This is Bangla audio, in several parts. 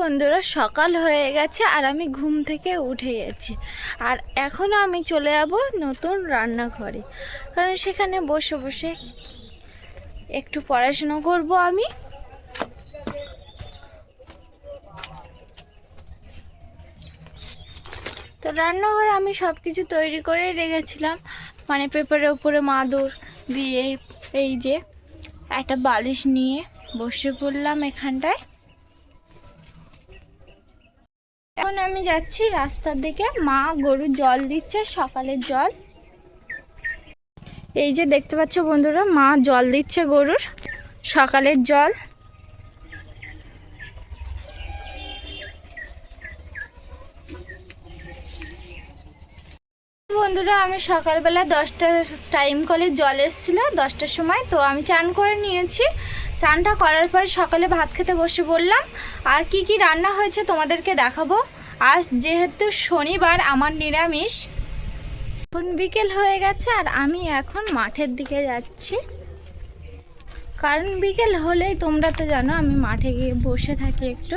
বন্ধুরা, সকাল হয়ে গেছে আর আমি ঘুম থেকে উঠে গেছি। আর এখনও আমি চলে যাব নতুন রান্নাঘরে। কারণ সেখানে বসে বসে একটু পড়াশুনো করব আমি। তো রান্নাঘরে আমি সব কিছু তৈরি করে রেখেছিলাম। মানে পেপারের উপরে মাদুর দিয়ে এই যে একটা বালিশ নিয়ে বসে পড়লাম এখানটায়। এখন আমি যাচ্ছি রাস্তার দিকে। মা গরু জল দিচ্ছে, সকালের জল। এই যে দেখতে পাচ্ছ বন্ধুরা, মা জল দিচ্ছে গরুর, সকালের জল। বন্ধুরা, আমি সকালবেলা দশটার টাইম কলে জল এসেছিল, দশটার সময়। তো আমি চান করে নিয়েছি। চানটা করার পরে সকালে ভাত খেতে বসে পড়লাম আর কি কি রান্না হয়েছে তোমাদেরকে দেখাবো। আজ যেহেতু শনিবার, আমার নিরামিষ। এখন বিকেল হয়ে গেছে আর আমি এখন মাঠের দিকে যাচ্ছি। কারণ বিকেল হলেই তোমরা তো জানো, আমি মাঠে গিয়ে বসে থাকি একটু।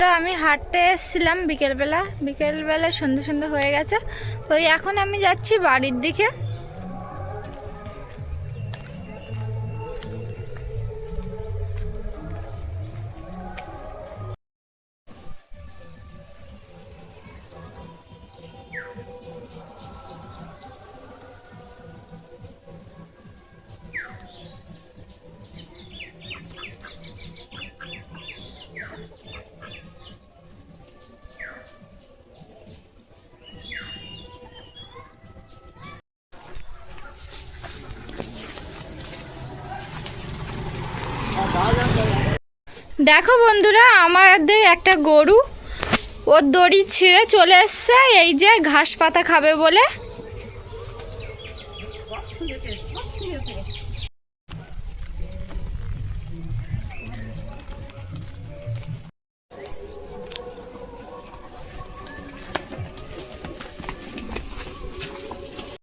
তো আমি হাঁটতে এসেছিলাম বিকেলবেলা। বিকেলবেলা সন্ধ্যে সন্ধ্যে হয়ে গেছে। তো এখন আমি যাচ্ছি বাড়ির দিকে। দেখো বন্ধুরা, আমাদের একটা গরু, ওর দড়ি ছিঁড়ে চলে এসছে, এই যে ঘাস পাতা খাবে বলে।